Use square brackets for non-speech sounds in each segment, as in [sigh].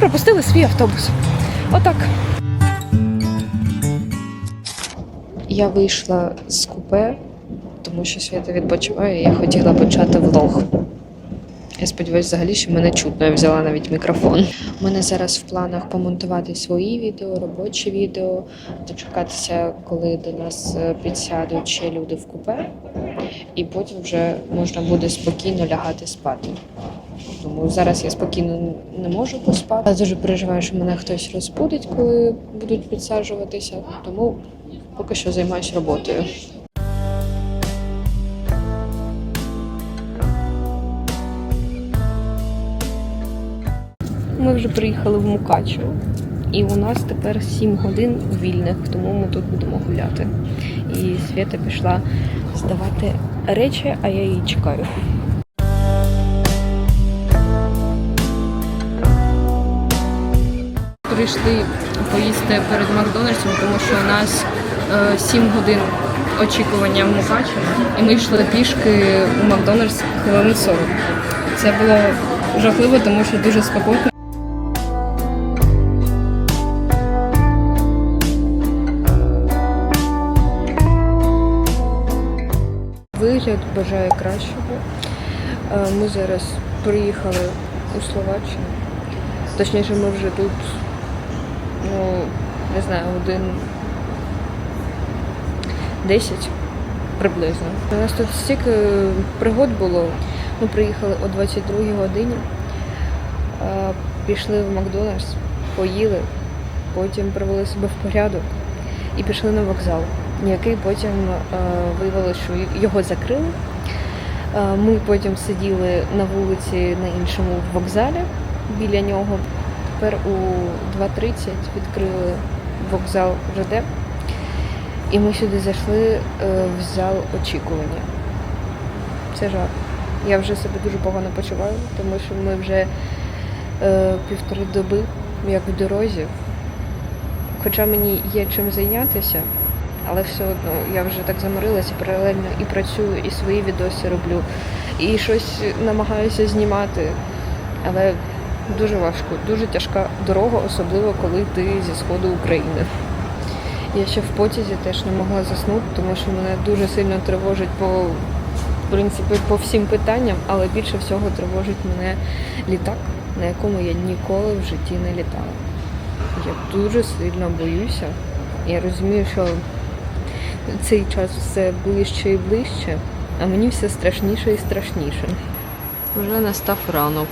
пропустили свій автобус. Отак. Я вийшла з купе, тому що Свята відпочиває, і я хотіла почати влог. Я сподіваюся, взагалі, що мене чутно. Я взяла навіть мікрофон. У мене зараз в планах помонтувати свої відео, робочі відео, дочекатися, коли до нас е, підсядуть ще люди в купе, і потім вже можна буде спокійно лягати спати. Тому зараз я спокійно не можу поспати. Я дуже переживаю, що мене хтось розбудить, коли будуть підсаджуватися. Тому поки що займаюся роботою. Ми вже приїхали в Мукачево, і у нас тепер 7 годин вільних, тому ми тут будемо гуляти. І Свята пішла здавати речі, а я її чекаю. Прийшли поїсти перед Макдональдсом, тому що у нас е, 7 годин очікування в Мукачево, і ми йшли пішки у Макдональдс хвилин 40. Це було жахливо, тому що дуже спекотно. Вигляд бажає кращого. Е, Ми зараз приїхали у Словаччину. Точніше, ми вже тут, ну, не знаю, один 10 приблизно. У нас тут стільки пригод було. Ми приїхали о 22 годині, е, пішли в Макдональдс, поїли, потім привели себе в порядок і пішли на вокзал, який потім е, виявилося, що його закрили. Е, Ми потім сиділи на вулиці на іншому вокзалі біля нього. Тепер у 2.30 відкрили вокзал ЖД. І ми сюди зайшли е, в зал очікування. Це жах. Я вже себе дуже погано почуваю, тому що ми вже е, півтори доби як в дорозі. Хоча мені є чим зайнятися, але все одно я вже так заморилася паралельно і працюю, і свої відоси роблю, і щось намагаюся знімати. Але дуже важко, дуже тяжка дорога, особливо коли ти зі сходу України. Я ще в потязі теж не могла заснути, тому що мене дуже сильно тривожить по в принципі по всім питанням, але більше всього тривожить мене літак, на якому я ніколи в житті не літала. Я дуже сильно боюся. Я розумію, що цей час все ближче і ближче, а мені все страшніше і страшніше. Вже настав ранок.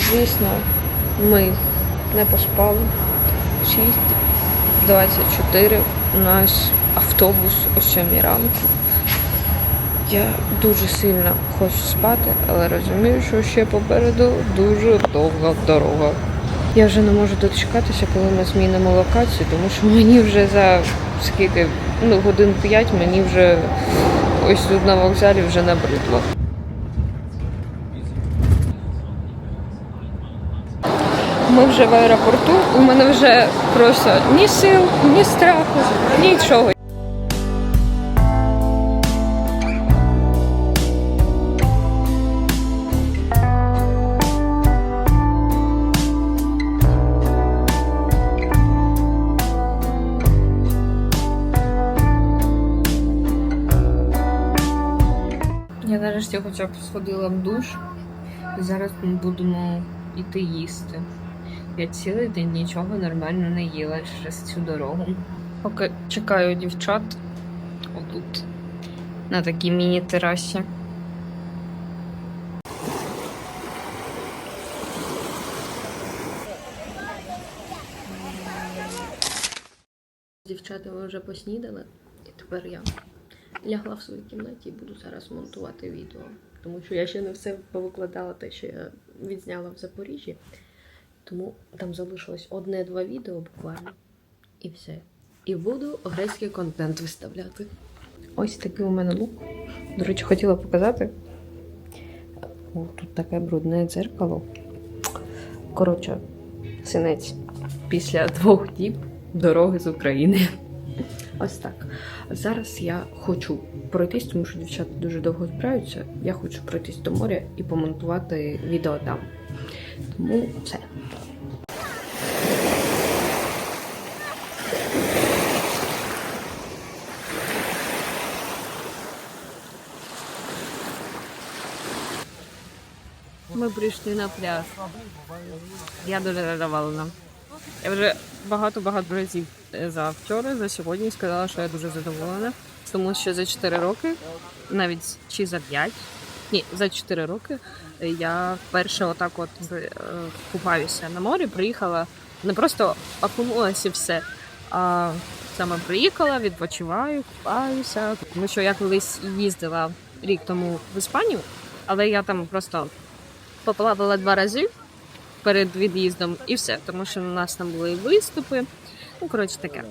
Звісно, ми не поспали. 6.24 у нас автобус о 7 ранку. Я дуже сильно хочу спати, але розумію, що ще попереду дуже довга дорога. Я вже не можу дочекатися, коли ми змінимо локацію, тому що мені вже за скільки, ну, годин 5 мені вже ось тут на вокзалі вже набридло. Ми вже в аеропорту. У мене вже просто ні сил, ні страху, нічого. Я нарешті хоча б сходила в душ. і Зараз ми будемо йти їсти. Я цілий день нічого нормально не їла через цю дорогу. Поки чекаю дівчат отут, на такій міні-терасі. Дівчата ми вже поснідали, і тепер я лягла в своїй кімнаті і буду зараз монтувати відео. Тому що я ще не все повикладала те, що я відзняла в Запоріжжі. Тому там залишилось одне-два відео буквально. І все. І буду грецький контент виставляти. Ось такий у мене лук. До речі, хотіла показати. О, тут таке брудне дзеркало. Коротше, синець після двох діб дороги з України. Ось так. Зараз я хочу пройтись, тому що дівчата дуже довго збираються. Я хочу пройтись до моря і помонтувати відео там. Тому все. Ми прийшли на пляж. Я дуже задоволена. Я вже багато-багато разів е, за вчора, за сьогодні сказала, що я дуже задоволена. Тому що за 4 роки, навіть чи за 5, ні, за 4 роки е, я вперше отак от е, купаюся на морі, приїхала, не просто окунулася і все, а саме приїхала, відпочиваю, купаюся. Тому що я колись їздила рік тому в Іспанію, але я там просто поплавала два рази перед від'їздом і все, тому що у нас там були і виступи. Ну, коротше, таке.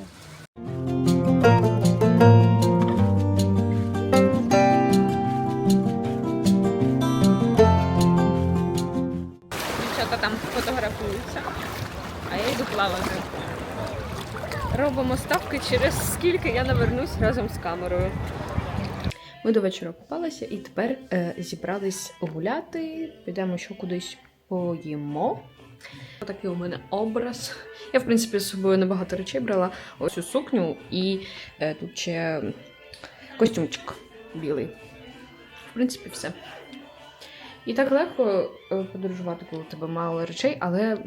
Дівчата там фотографуються, а я йду плавати. Робимо ставки, через скільки я навернусь разом з камерою. Ми до вечора купалися і тепер е, зібрались гуляти. Підемо ще кудись поїмо. Такий у мене образ. Я, в принципі, з собою небагато речей брала. Ось цю сукню і е, тут ще костюмчик білий. В принципі, все. І так легко е, подорожувати, коли у тебе мало речей, але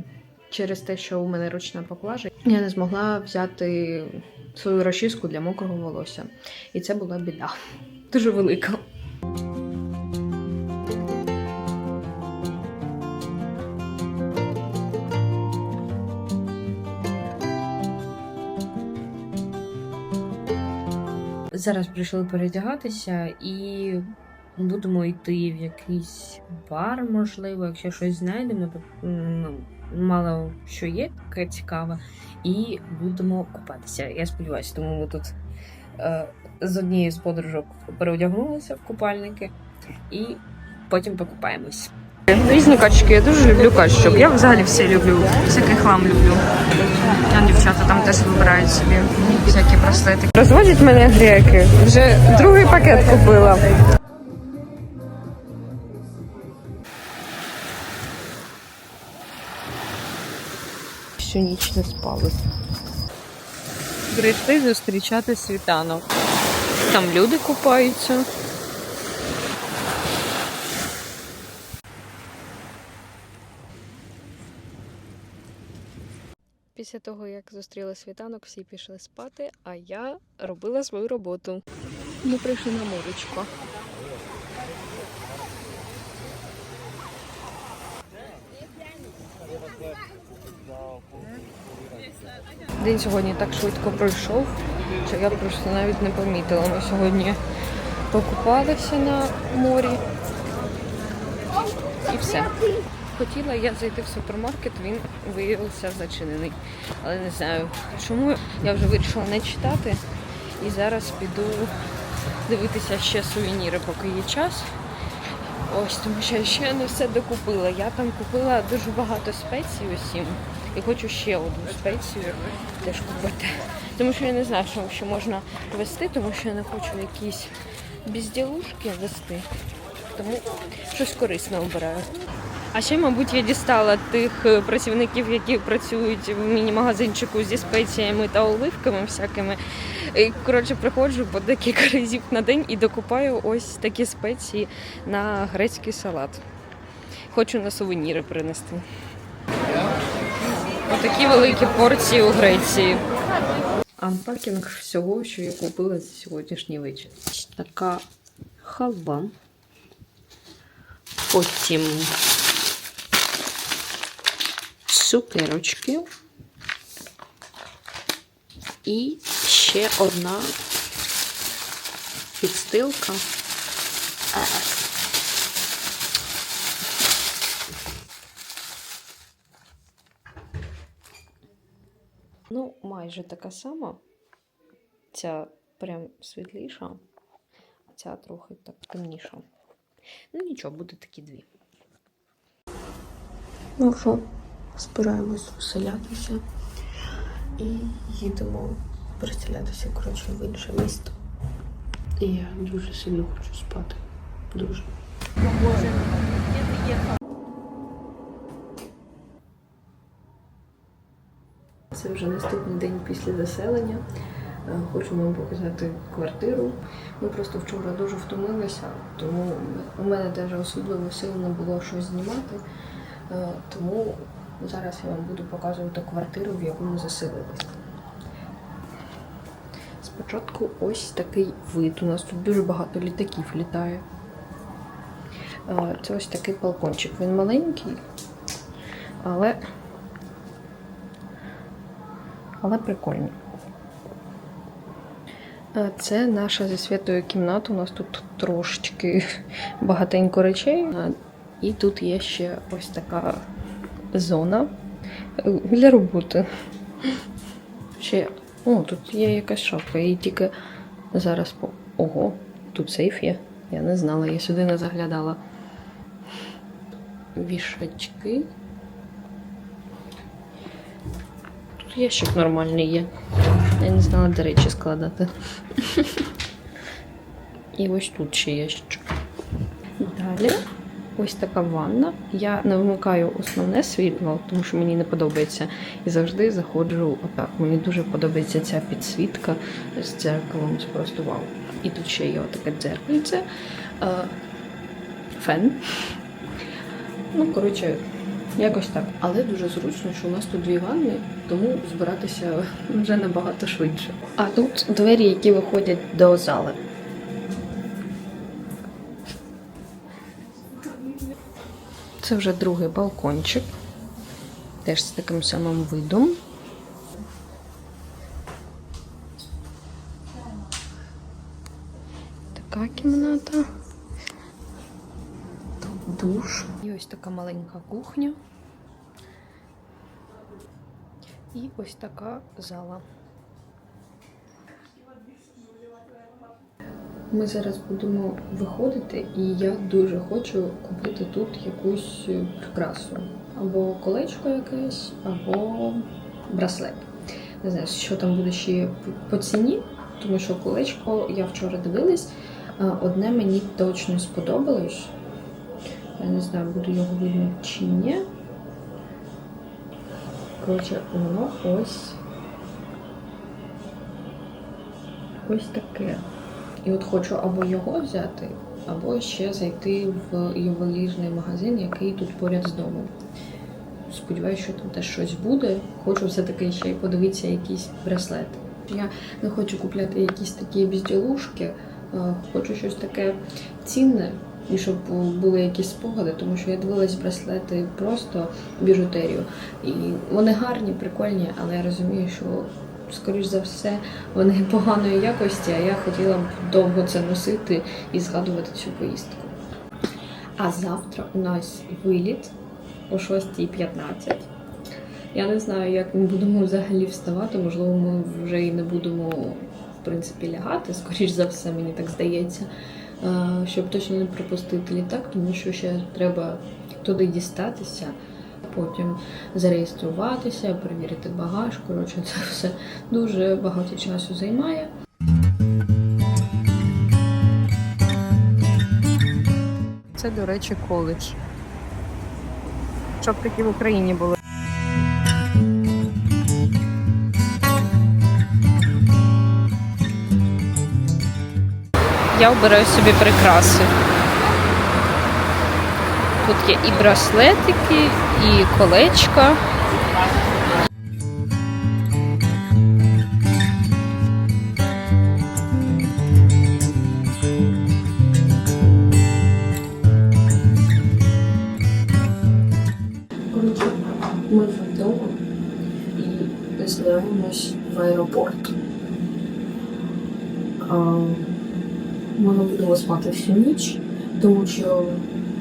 через те, що у мене ручна поклажа, я не змогла взяти свою розчіску для мокрого волосся. І це була біда. Дуже велика. Зараз прийшли передягатися і будемо йти в якийсь бар, можливо, якщо щось знайдемо, то ну, мало що є, таке цікаве, і будемо купатися. Я сподіваюся, тому ми тут з однієї з подружок переодягнулися в купальники і потім покупаємось. Різні качки, я дуже люблю качок. Я взагалі все люблю. Всякий хлам люблю. А дівчата там теж вибирають собі всякі браслети. Розводять мене греки. Вже другий пакет купила. Всю ніч не спали. Прийшли зустрічати світанок. Там люди купаються. Після того, як зустріли світанок, всі пішли спати, а я робила свою роботу. Ми прийшли на моречко. День сьогодні так швидко пройшов, що я просто навіть не помітила. Ми сьогодні покупалися на морі і все. Хотіла я зайти в супермаркет, він виявився зачинений. Але не знаю чому. Я вже вирішила не читати. І зараз піду дивитися ще сувеніри, поки є час. Ось, тому що я ще не все докупила. Я там купила дуже багато спецій усім. І хочу ще одну спецію теж купити. Тому що я не знаю, що ще можна вести, тому що я не хочу якісь безділушки вести. Тому щось корисне обираю. А ще, мабуть, я дістала тих е, працівників, які працюють в міні-магазинчику зі спеціями та оливками всякими. І, коротше, приходжу по декілька [laughs] разів на день і докупаю ось такі спеції на грецький салат. Хочу на сувеніри принести. Отакі великі порції у Греції. Анпакінг всього, що я купила за сьогоднішній вечір. Така халва. Потім цукерочки. І ще одна підстилка. Ну, майже така сама. Ця прям світліша, а ця трохи так темніша. Ну нічого, буде такі дві. Ну що, збираємось вселятися і їдемо переселятися, коротше, в інше місто. І я дуже сильно хочу спати. Дуже. Це вже наступний день після заселення. Е, Хочу вам показати квартиру. Ми просто вчора дуже втомилися, тому у мене теж особливо сил не було щось знімати. Е, Тому зараз я вам буду показувати квартиру, в яку ми заселилися. Спочатку ось такий вид. У нас тут дуже багато літаків літає. Е, Це ось такий балкончик. Він маленький, але, але прикольний. Е, Це наша зі святою кімната. У нас тут трошечки [laughs] багатенько речей. І тут є ще ось така зона е, для роботи. Ще, о, тут є якась шафа. І тільки зараз по. Ого, тут сейф є. Я не знала, я сюди не заглядала. Вішачки. Тут ящик нормальний є. Я не знала, де речі складати. І ось тут ще ящик. Далі ось така ванна. Я не вимикаю основне світло, тому що мені не подобається. І завжди заходжу отак. Мені дуже подобається ця підсвітка з дзеркалом. Це просто вау. І тут ще є отаке дзеркальце. Е, Фен. Ну, коротше, якось так. Але дуже зручно, що у нас тут дві ванни, тому збиратися вже набагато швидше. А тут двері, які виходять до зали. Це вже другий балкончик. Теж з таким самим видом. Така кімната. Душ. І ось така маленька кухня. І ось така зала. Ми зараз будемо виходити, і я дуже хочу купити тут якусь прикрасу. Або колечко якесь, або браслет. Не знаю, що там буде ще по ціні, тому що колечко я вчора дивилась. Одне мені точно сподобалось. Я не знаю, буде його видно чи ні. Коротше, воно ось ось таке. І от хочу або його взяти, або ще зайти в ювелірний магазин, який тут поряд з домом. Сподіваюся, що там теж щось буде. Хочу все-таки ще й подивитися якісь браслети. Я не хочу купляти якісь такі безділушки, е, хочу щось таке цінне, і щоб були якісь спогади, тому що я дивилась браслети просто біжутерію. І вони гарні, прикольні, але я розумію, що скоріш за все, вони поганої якості, а я хотіла б довго це носити і згадувати цю поїздку. А завтра у нас виліт о 6.15. Я не знаю, як ми будемо взагалі вставати. Можливо, ми вже і не будемо в принципі лягати. Скоріш за все, мені так здається, щоб точно не пропустити літак, тому що ще треба туди дістатися потім зареєструватися, перевірити багаж. Коротше, це все дуже багато часу займає. Це, до речі, коледж. Щоб такі в Україні були. Я обираю собі прикраси. Тут є і браслетики, і колечка. Ми вдома і збираємось в аеропорт. Ми не будемо спати всю ніч, тому що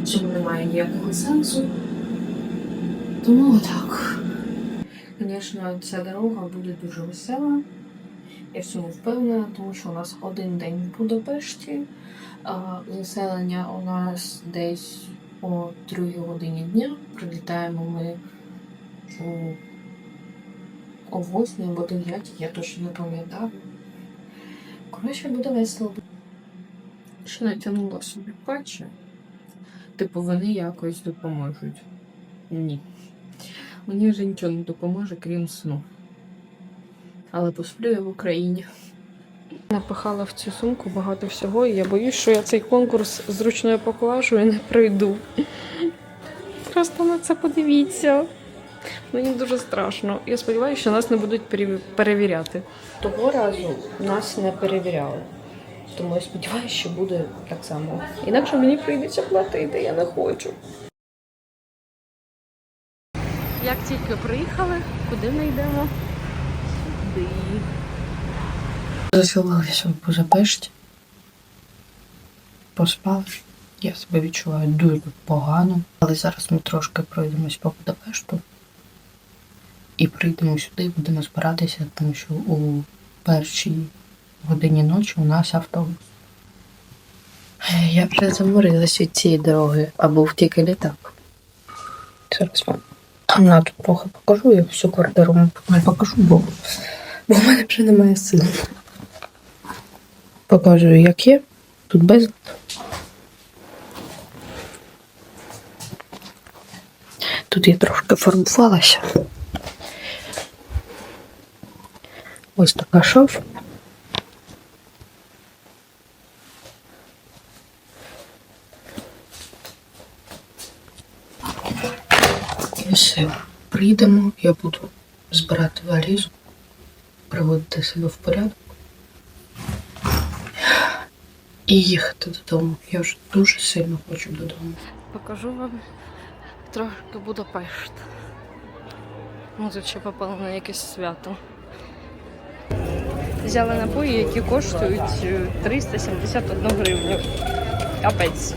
в цьому немає ніякого сенсу. Тому отак. Звісно, ця дорога буде дуже весела. Я в цьому впевнена, тому що у нас один день в Будапешті, заселення у нас десь о 3 годині дня. Прилітаємо ми о 8 або 9, я точно не пам'ятаю. Коротше, буде весело. Ще натягнула собі патчі. Типу, вони якось допоможуть. Ні. Мені вже нічого не допоможе, крім сну. Але посплю я в Україні. Напихала в цю сумку багато всього, і я боюсь, що я цей конкурс з ручною поклажею не пройду. Просто на це подивіться. Мені дуже страшно. Я сподіваюся, що нас не будуть перевіряти. Того разу нас не перевіряли. Тому я сподіваюся, що буде так само. Інакше мені прийдеться платити, я не хочу. Як тільки приїхали, куди ми йдемо? Сюди. Заселилися в Будапешті. Поспали. Я себе відчуваю дуже погано. Але зараз ми трошки пройдемось по Будапешту. І прийдемо сюди і будемо збиратися, тому що у першій годині ночі у нас автобус. Я вже заморилась від цієї дороги, або тільки літак. Зараз вам на тут трохи покажу, я всю квартиру не покажу, бо, бо в мене вже немає сил. Показую, як є. Тут без. Тут я трошки фарбувалася. Ось така шафа. І все. Прийдемо, я буду збирати валізу, приводити себе в порядок і їхати додому. Я вже дуже сильно хочу додому. Покажу вам трошки Будапешт. Ну, тут ще попали на якесь свято. Взяли напої, які коштують е, 371 гривню. Капець.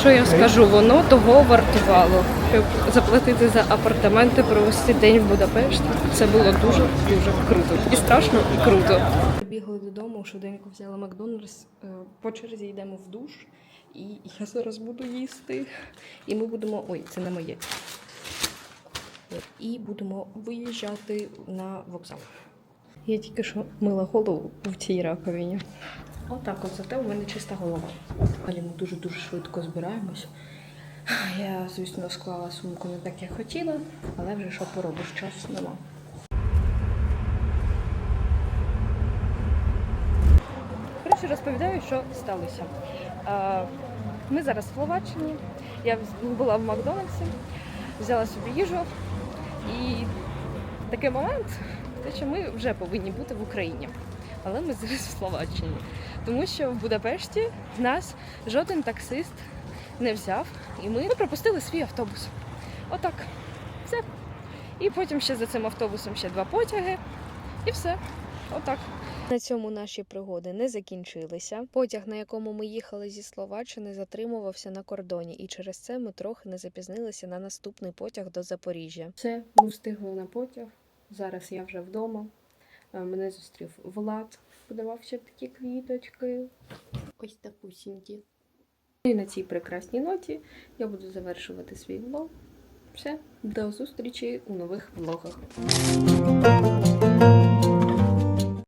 Що я скажу, воно того вартувало. Щоб заплатити за апартаменти, провести день в Будапешті. Це було дуже дуже круто. І страшно, і круто. Бігли додому, швиденько взяли Макдональдс. е, По черзі йдемо в душ, і я зараз буду їсти. І ми будемо. Ой, це не моє. І будемо виїжджати на вокзал. Я тільки що мила голову в цій раковині. Отак, от зате у мене чиста голова. Далі ми дуже-дуже швидко збираємось. Я, звісно, склала сумку не так, як хотіла, але вже що поробиш, часу нема. Коротше, розповідаю, що сталося. Ми зараз в Словаччині. Я була в Макдональдсі, взяла собі їжу. І такий момент, те, що ми вже повинні бути в Україні. Але ми зараз в Словаччині. Тому що в Будапешті в нас жоден таксист не взяв, і ми пропустили свій автобус. Отак. Все. І потім ще за цим автобусом ще два потяги. І все. Отак. На цьому наші пригоди не закінчилися. Потяг, на якому ми їхали зі Словаччини, затримувався на кордоні, і через це ми трохи не запізнилися на наступний потяг до Запоріжжя. Все, ми встигли на потяг. Зараз я вже вдома. Е, Мене зустрів Влад, подавав ще такі квіточки. Ось такусінькі. І на цій прекрасній ноті я буду завершувати свій влог. Все, до зустрічі у нових влогах.